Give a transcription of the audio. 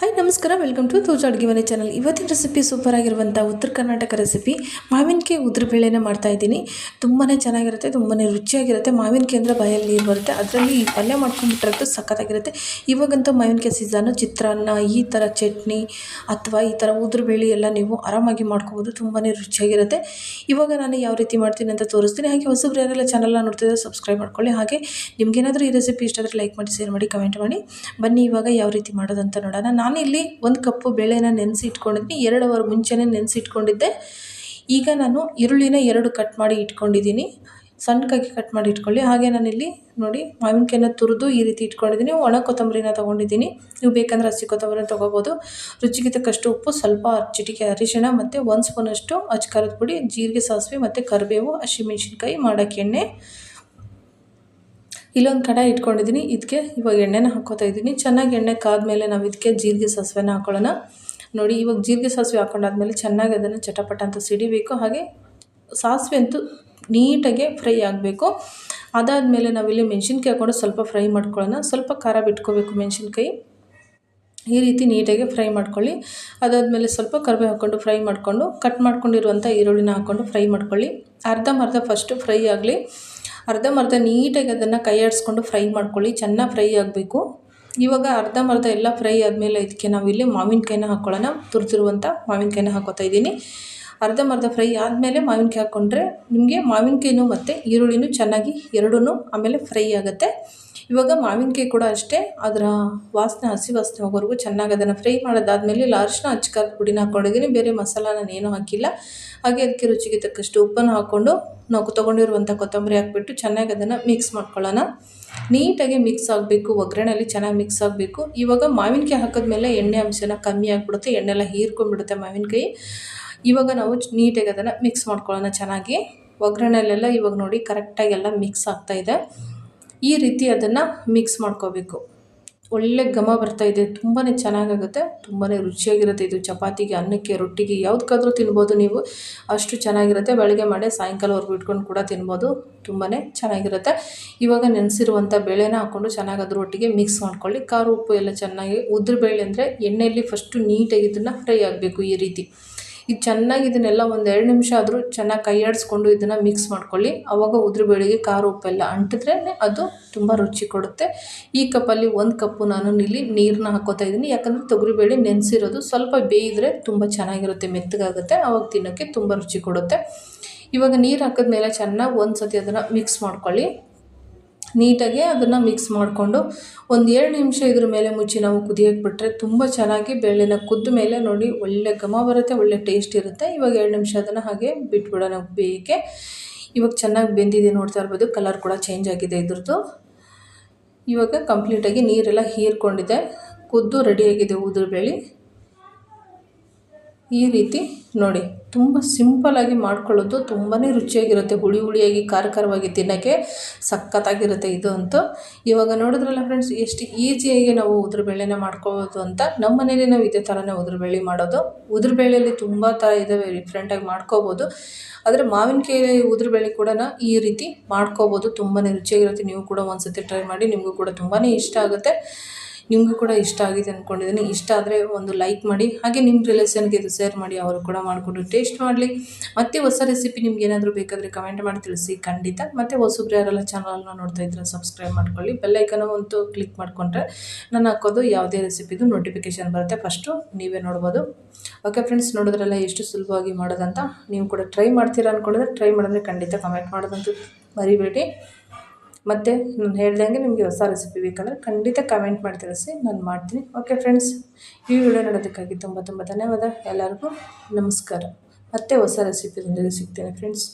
Hi ನಮಸ್ಕಾರ. Welcome to ತೋಜ ಅಡುಗೆ ಮನೆ ಚಾನಲ್ ಇವತ್ತಿನ ರೆಸಿಪಿ ಸೂಪರ್ ಆಗಿರುವಂಥ ಉತ್ತರ ಕರ್ನಾಟಕ ರೆಸಿಪಿ ಮಾವಿನಕಾಯಿ ಉದ್ರ ಬೇಳೆನ ಮಾಡ್ತಾ ಇದ್ದೀನಿ. ತುಂಬಾ ಚೆನ್ನಾಗಿರುತ್ತೆ ತುಂಬಾ ರುಚಿಯಾಗಿರುತ್ತೆ. ಮಾವಿನಕಾಯಿ ಅಂದರೆ ಬಾಯಲ್ಲಿ ನೀರು ಬರುತ್ತೆ. ಅದರಲ್ಲಿ ಈ ಪಲ್ಯ ಮಾಡ್ಕೊಂಡ್ಬಿಟ್ರಂತೂ ಸಖತ್ತಾಗಿರುತ್ತೆ. ಇವಾಗಂತೂ ಮಾವಿನಕಾಯಿ ಸೀಸನ್ನು ಚಿತ್ರಾನ್ನ, ಈ ಥರ ಚಟ್ನಿ ಅಥವಾ ಈ ಥರ ಉದ್ರಬೇಳೆ ಎಲ್ಲ ನೀವು ಆರಾಮಾಗಿ ಮಾಡ್ಕೋಬೋದು. ತುಂಬಾ ರುಚಿಯಾಗಿರುತ್ತೆ. ಇವಾಗ ನಾನು ಯಾವ ರೀತಿ ಮಾಡ್ತೀನಿ ಅಂತ ತೋರಿಸ್ತೀನಿ. ಹಾಗೆ ಹೊಸಬ್ರು ಯಾರೆಲ್ಲ ಚಾನಲ್ನ ನೋಡ್ತಿದ್ರೆ ಸಬ್ಸ್ಕ್ರೈಬ್ ಮಾಡ್ಕೊಳ್ಳಿ. ಹಾಗೆ ನಿಮ್ಗೇನಾದರೂ ಈ ರೆಸಿಪಿ ಇಷ್ಟ ಆದರೆ ಲೈಕ್ ಮಾಡಿ ಶೇರ್ ಮಾಡಿ ಕಮೆಂಟ್ ಮಾಡಿ. ಬನ್ನಿ ಇವಾಗ ಯಾವ ರೀತಿ ಮಾಡೋದಂತ ನೋಡೋಣ. ನಾನಿಲ್ಲಿ ಒಂದು ಕಪ್ಪು ಬೇಳೆನ ನೆನೆಸಿ ಇಟ್ಕೊಂಡಿದ್ದೀನಿ ಎರಡು ಅವರ್ ಮುಂಚೆನೇ ನೆನೆಸಿ ಇಟ್ಕೊಂಡಿದ್ದೆ ಈಗ ನಾನು ಈರುಳ್ಳಿನ ಎರಡು ಕಟ್ ಮಾಡಿ ಇಟ್ಕೊಂಡಿದ್ದೀನಿ. ಸಣ್ಣಕಾಗಿ ಕಟ್ ಮಾಡಿ ಇಟ್ಕೊಳ್ಳಿ. ಹಾಗೆ ನಾನಿಲ್ಲಿ ನೋಡಿ ಮಾವಿನಕಾಯಿನ ತುರಿದು ಈ ರೀತಿ ಇಟ್ಕೊಂಡಿದ್ದೀನಿ. ಒಣ ಕೊತ್ತಂಬರಿನ ತೊಗೊಂಡಿದ್ದೀನಿ. ನೀವು ಬೇಕಂದರೆ ಹಸಿ ಕೊತ್ತಂಬರಿನ ತೊಗೋಬೋದು. ರುಚಿಗೆ ತಕ್ಕಷ್ಟು ಉಪ್ಪು, ಸ್ವಲ್ಪ ಚಿಟಿಕೆ ಅರಿಶಿಣ ಮತ್ತು ಒಂದು ಸ್ಪೂನಷ್ಟು ಅಚ್ಕಾರದ ಪುಡಿ, ಜೀರಿಗೆ ಸಾಸಿವೆ ಮತ್ತು ಕರಿಬೇವು, ಹಸಿಮೆಣ್ಸಿನ್ಕಾಯಿ ಮಾಡೋಕ್ಕೆ ಎಣ್ಣೆ. ಇಲ್ಲೊಂದು ಕಡಾಯಿ ಇಟ್ಕೊಂಡಿದ್ದೀನಿ ಇದಕ್ಕೆ ಇವಾಗ ಎಣ್ಣೆನ ಹಾಕೋತಾ ಇದ್ದೀನಿ. ಚೆನ್ನಾಗಿ ಎಣ್ಣೆ ಕಾದ್ಮೇಲೆ ನಾವು ಇದಕ್ಕೆ ಜೀರಿಗೆ ಸಾಸಿವೆನ ಹಾಕೊಳ್ಳೋಣ. ನೋಡಿ, ಇವಾಗ ಜೀರಿಗೆ ಸಾಸಿವೆ ಹಾಕೊಂಡಾದ್ಮೇಲೆ ಚೆನ್ನಾಗಿ ಅದನ್ನು ಚಟಪಟ ಅಂತ ಸಿಡಿಬೇಕು. ಹಾಗೆ ಸಾಸಿವೆ ಅಂತೂ ನೀಟಾಗಿ ಫ್ರೈ ಆಗಬೇಕು. ಅದಾದಮೇಲೆ ನಾವಿಲ್ಲಿ ಮೆಣಸಿನ್ಕಾಯಿ ಹಾಕೊಂಡು ಸ್ವಲ್ಪ ಫ್ರೈ ಮಾಡ್ಕೊಳ್ಳೋಣ. ಸ್ವಲ್ಪ ಖಾರ ಬಿಟ್ಕೋಬೇಕು ಮೆಣಸಿನ್ಕಾಯಿ. ಈ ರೀತಿ ನೀಟಾಗಿ ಫ್ರೈ ಮಾಡ್ಕೊಳ್ಳಿ. ಅದಾದಮೇಲೆ ಸ್ವಲ್ಪ ಕರಿಬೇವು ಹಾಕ್ಕೊಂಡು ಫ್ರೈ ಮಾಡಿಕೊಂಡು, ಕಟ್ ಮಾಡ್ಕೊಂಡಿರುವಂಥ ಈರುಳ್ಳಿನ ಹಾಕ್ಕೊಂಡು ಫ್ರೈ ಮಾಡ್ಕೊಳ್ಳಿ. ಅರ್ಧಂಬರ್ಧ ಫಸ್ಟು ಫ್ರೈ ಆಗಲಿ. ಅರ್ಧಂಬರ್ಧ ನೀಟಾಗಿ ಅದನ್ನು ಕೈ ಆಡಿಸ್ಕೊಂಡು ಫ್ರೈ ಮಾಡ್ಕೊಳ್ಳಿ, ಚೆನ್ನಾಗಿ ಫ್ರೈ ಆಗಬೇಕು. ಇವಾಗ ಅರ್ಧಂಬರ್ಧ ಎಲ್ಲ ಫ್ರೈ ಆದಮೇಲೆ ಇದಕ್ಕೆ ನಾವಿಲ್ಲಿ ಮಾವಿನಕಾಯಿನ ಹಾಕ್ಕೊಳ್ಳೋಣ ತುರಿದಿರುವಂಥ ಮಾವಿನಕಾಯಿನ ಹಾಕೋತಾ ಇದ್ದೀನಿ. ಅರ್ಧಂಬರ್ಧ ಫ್ರೈ ಆದಮೇಲೆ ಮಾವಿನಕಾಯಿ ಹಾಕ್ಕೊಂಡ್ರೆ ನಿಮಗೆ ಮಾವಿನಕಾಯಿನೂ ಮತ್ತು ಈರುಳ್ಳಿನೂ ಚೆನ್ನಾಗಿ ಎರಡೂ ಆಮೇಲೆ ಫ್ರೈ ಆಗುತ್ತೆ. ಇವಾಗ ಮಾವಿನಕಾಯಿ ಕೂಡ ಅಷ್ಟೇ, ಅದರ ವಾಸನೆ ಹಸಿ ವಾಸನೆ ಹೋಗೋವರೆಗೂ ಚೆನ್ನಾಗಿ ಅದನ್ನು ಫ್ರೈ ಮಾಡೋದಾದಮೇಲೆ ಇಲ್ಲಿ ಅರಿಶಿನ ಹಚ್ಕಾರದ ಪುಡಿನ ಹಾಕ್ಕೊಂಡಿದ್ದೀನಿ, ಬೇರೆ ಮಸಾಲ ನಾನು ಏನೂ ಹಾಕಿಲ್ಲ. ಹಾಗೆ ಅದಕ್ಕೆ ರುಚಿಗೆ ತಕ್ಕಷ್ಟು ಉಪ್ಪನ್ನು ಹಾಕ್ಕೊಂಡು ನಾವು ತೊಗೊಂಡಿರುವಂಥ ಕೊತ್ತಂಬರಿ ಹಾಕ್ಬಿಟ್ಟು ಚೆನ್ನಾಗಿ ಅದನ್ನು ಮಿಕ್ಸ್ ಮಾಡ್ಕೊಳ್ಳೋಣ. ನೀಟಾಗಿ ಮಿಕ್ಸ್ ಆಗಬೇಕು ಒಗ್ಗರಣೆಯಲ್ಲಿ ಚೆನ್ನಾಗಿ ಮಿಕ್ಸ್ ಆಗಬೇಕು. ಇವಾಗ ಮಾವಿನಕಾಯಿ ಹಾಕಿದ್ಮೇಲೆ ಎಣ್ಣೆ ಅಂಶನ ಕಮ್ಮಿ ಆಗಿಬಿಡುತ್ತೆ, ಎಣ್ಣೆಲ್ಲ ಹೀರ್ಕೊಂಡ್ಬಿಡುತ್ತೆ ಮಾವಿನಕಾಯಿ. ಇವಾಗ ನಾವು ನೀಟಾಗಿ ಅದನ್ನು ಮಿಕ್ಸ್ ಮಾಡ್ಕೊಳ್ಳೋಣ ಚೆನ್ನಾಗಿ. ಒಗ್ಗರಣೆಯಲ್ಲೆಲ್ಲ ಇವಾಗ ನೋಡಿ ಕರೆಕ್ಟಾಗಿ ಎಲ್ಲ ಮಿಕ್ಸ್ ಆಗ್ತಾಯಿದೆ ಈ ರೀತಿ ಅದನ್ನು ಮಿಕ್ಸ್ ಮಾಡ್ಕೋಬೇಕು. ಒಳ್ಳೆ ಘಮ ಬರ್ತಾಯಿದೆ ತುಂಬಾ ಚೆನ್ನಾಗಾಗುತ್ತೆ ತುಂಬಾ ರುಚಿಯಾಗಿರುತ್ತೆ ಇದು ಚಪಾತಿಗೆ, ಅನ್ನಕ್ಕೆ, ರೊಟ್ಟಿಗೆ ಯಾವುದಕ್ಕಾದ್ರೂ ತಿನ್ಬೋದು ನೀವು. ಅಷ್ಟು ಚೆನ್ನಾಗಿರುತ್ತೆ, ಬೆಳಗ್ಗೆ ಮಾಡಿ ಸಾಯಂಕಾಲವರೆಗೂ ಇಟ್ಕೊಂಡು ಕೂಡ ತಿನ್ಬೋದು ತುಂಬಾ ಚೆನ್ನಾಗಿರುತ್ತೆ. ಇವಾಗ ನೆನೆಸಿರುವಂಥ ಬೇಳೆನ ಹಾಕ್ಕೊಂಡು ಚೆನ್ನಾಗಿ ಅದ್ರ ಒಟ್ಟಿಗೆ ಮಿಕ್ಸ್ ಮಾಡ್ಕೊಳ್ಳಿ. ಖಾರ, ಉಪ್ಪು ಎಲ್ಲ ಚೆನ್ನಾಗಿ ಉದ್ರ ಬೇಳೆ ಅಂದರೆ ಎಣ್ಣೆಯಲ್ಲಿ ಫಸ್ಟು ನೀಟಾಗಿ ಇದನ್ನು ಫ್ರೈ ಆಗಬೇಕು ಈ ರೀತಿ. ಇದು ಚೆನ್ನಾಗಿ ಇದನ್ನೆಲ್ಲ ಒಂದು ಎರಡು ನಿಮಿಷ ಆದರೂ ಚೆನ್ನಾಗಿ ಕೈ ಆಡಿಸ್ಕೊಂಡು ಇದನ್ನು ಮಿಕ್ಸ್ ಮಾಡ್ಕೊಳ್ಳಿ. ಆವಾಗ ಉದ್ರ ಬೇಳೆಗೆ ಖಾರ ಉಪ್ಪೆಲ್ಲ ಅಂಟಿದ್ರೇ ಅದು ತುಂಬ ರುಚಿ ಕೊಡುತ್ತೆ. ಈ ಕಪ್ಪಲ್ಲಿ ಒಂದು ಕಪ್ಪು ನಾನು ಇಲ್ಲಿ ನೀರನ್ನ ಹಾಕೋತಾ ಇದ್ದೀನಿ. ಯಾಕಂದರೆ ತೊಗರಿಬೇಳೆ ನೆನೆಸಿರೋದು ಸ್ವಲ್ಪ ಬೇಯಿದ್ರೆ ತುಂಬ ಚೆನ್ನಾಗಿರುತ್ತೆ, ಮೆತ್ತಗಾಗುತ್ತೆ ಆವಾಗ ತಿನ್ನೋಕ್ಕೆ ತುಂಬ ರುಚಿ ಕೊಡುತ್ತೆ. ಇವಾಗ ನೀರು ಹಾಕಿದ್ಮೇಲೆ ಚೆನ್ನಾಗಿ ಒಂದು ಸತಿ ಅದನ್ನು ಮಿಕ್ಸ್ ಮಾಡ್ಕೊಳ್ಳಿ. ನೀಟಾಗಿ ಅದನ್ನು ಮಿಕ್ಸ್ ಮಾಡಿಕೊಂಡು ಒಂದು ಎರಡು ನಿಮಿಷ ಇದ್ರ ಮೇಲೆ ಮುಚ್ಚಿ ನಾವು ಕುದಿಯೋಕೆ ಬಿಟ್ಟರೆ ತುಂಬ ಚೆನ್ನಾಗಿ ಬೇಳೆನ ಕುದ್ದ ಮೇಲೆ ನೋಡಿ ಒಳ್ಳೆ ಘಮ ಬರುತ್ತೆ, ಒಳ್ಳೆ ಟೇಸ್ಟ್ ಇರುತ್ತೆ. ಇವಾಗ ಎರಡು ನಿಮಿಷ ಅದನ್ನು ಹಾಗೆ ಬಿಟ್ಬಿಡೋಣ ಬೇಯಕ್ಕೆ ಇವಾಗ ಚೆನ್ನಾಗಿ ಬೆಂದಿದೆ ನೋಡ್ತಾ ಇರ್ಬೋದು ಕಲರ್ ಕೂಡ ಚೇಂಜ್ ಆಗಿದೆ ಇದ್ರದ್ದು. ಇವಾಗ ಕಂಪ್ಲೀಟಾಗಿ ನೀರೆಲ್ಲ ಹೀರ್ಕೊಂಡಿದೆ. ಕುದ್ದು ರೆಡಿಯಾಗಿದೆ ಬೇಳೆ ಈ ರೀತಿ ನೋಡಿ, ತುಂಬ ಸಿಂಪಲಾಗಿ ಮಾಡ್ಕೊಳ್ಳೋದು ತುಂಬಾ ರುಚಿಯಾಗಿರುತ್ತೆ. ಹುಳಿ ಹುಳಿಯಾಗಿ ಖಾರ ಖಾರವಾಗಿ ತಿನ್ನೋಕ್ಕೆ ಸಖತ್ತಾಗಿರುತ್ತೆ ಇದು ಅಂತೂ. ಇವಾಗ ನೋಡಿದ್ರಲ್ಲ ಫ್ರೆಂಡ್ಸ್ ಎಷ್ಟು ಈಸಿಯಾಗಿ ನಾವು ಉದ್ರಬೇಳೆನ ಮಾಡ್ಕೋಬೋದು ಅಂತ. ನಮ್ಮ ಮನೇಲಿ ನಾವು ಇದೇ ಥರನೇ ಉದ್ರಬೇಳೆ ಮಾಡೋದು. ಉದ್ರಬೇಳೆಯಲ್ಲಿ ತುಂಬ ಥರ ಇದ್ದಾವೆ ಡಿಫ್ರೆಂಟಾಗಿ ಮಾಡ್ಕೋಬೋದು. ಆದರೆ ಮಾವಿನಕಾಯಿ ಉದ್ರಬೇಳೆ ಕೂಡ ಈ ರೀತಿ ಮಾಡ್ಕೋಬೋದು. ತುಂಬಾ ರುಚಿಯಾಗಿರುತ್ತೆ. ನೀವು ಕೂಡ ಒಂದು ಸತಿ ಟ್ರೈ ಮಾಡಿ, ನಿಮಗೂ ಕೂಡ ತುಂಬಾ ಇಷ್ಟ ಆಗುತ್ತೆ. ನಿಮಗೂ ಕೂಡ ಇಷ್ಟ ಆಗಿದೆ ಅಂದ್ಕೊಂಡಿದ್ದೀನಿ ಇಷ್ಟ ಆದರೆ ಒಂದು ಲೈಕ್ ಮಾಡಿ, ಹಾಗೆ ನಿಮ್ಮ ರಿಲೇಷನ್ಗೆ ಇದು ಶೇರ್ ಮಾಡಿ, ಅವರು ಕೂಡ ಮಾಡಿಕೊಂಡು ಟೇಸ್ಟ್ ಮಾಡಲಿ. ಮತ್ತೆ ಹೊಸ ರೆಸಿಪಿ ನಿಮ್ಗೆ ಏನಾದರೂ ಬೇಕಾದರೆ ಕಮೆಂಟ್ ಮಾಡಿ ತಿಳಿಸಿ. ಖಂಡಿತ. ಮತ್ತು ಹೊಸಬ್ರು ಯಾರೆಲ್ಲ ಚಾನಲ್ನ ನೋಡ್ತಾ ಇದ್ರೆ ಸಬ್ಸ್ಕ್ರೈಬ್ ಮಾಡ್ಕೊಳ್ಳಿ. ಬೆಲ್ಲೈಕನ ಅಂತೂ ಕ್ಲಿಕ್ ಮಾಡಿಕೊಂಡ್ರೆ ನಾನು ಹಾಕೋದು ಯಾವುದೇ ರೆಸಿಪಿದು ನೋಟಿಫಿಕೇಷನ್ ಬರುತ್ತೆ. ಫಸ್ಟು ನೀವೇ ನೋಡ್ಬೋದು. ಓಕೆ ಫ್ರೆಂಡ್ಸ್ ನೋಡಿದ್ರೆಲ್ಲ ಎಷ್ಟು ಸುಲಭವಾಗಿ ಮಾಡೋದಂತ ನೀವು ಕೂಡ ಟ್ರೈ ಮಾಡ್ತೀರಾ ಅಂದ್ಕೊಂಡಿದ್ರೆ ಟ್ರೈ ಮಾಡಿದ್ರೆ ಖಂಡಿತ ಕಮೆಂಟ್ ಮಾಡೋದಂತೂ ಮರಿಬೇಡಿ. ಮತ್ತು ನಾನು ಹೇಳ್ದಂಗೆ ನಿಮಗೆ ಹೊಸ ರೆಸಿಪಿ ಬೇಕಂದರೆ ಖಂಡಿತ ಕಮೆಂಟ್ ಮಾಡಿ ತಿಳಿಸಿ, ನಾನು ಮಾಡ್ತೀನಿ. ಓಕೆ ಫ್ರೆಂಡ್ಸ್ ಈ ವಿಡಿಯೋ ನೋಡೋದಕ್ಕಾಗಿ ತುಂಬ ತುಂಬ ಧನ್ಯವಾದ. ಎಲ್ಲರಿಗೂ ನಮಸ್ಕಾರ. ಮತ್ತೆ ಹೊಸ ರೆಸಿಪಿ ಸಿಗ್ತೇನೆ ಫ್ರೆಂಡ್ಸ್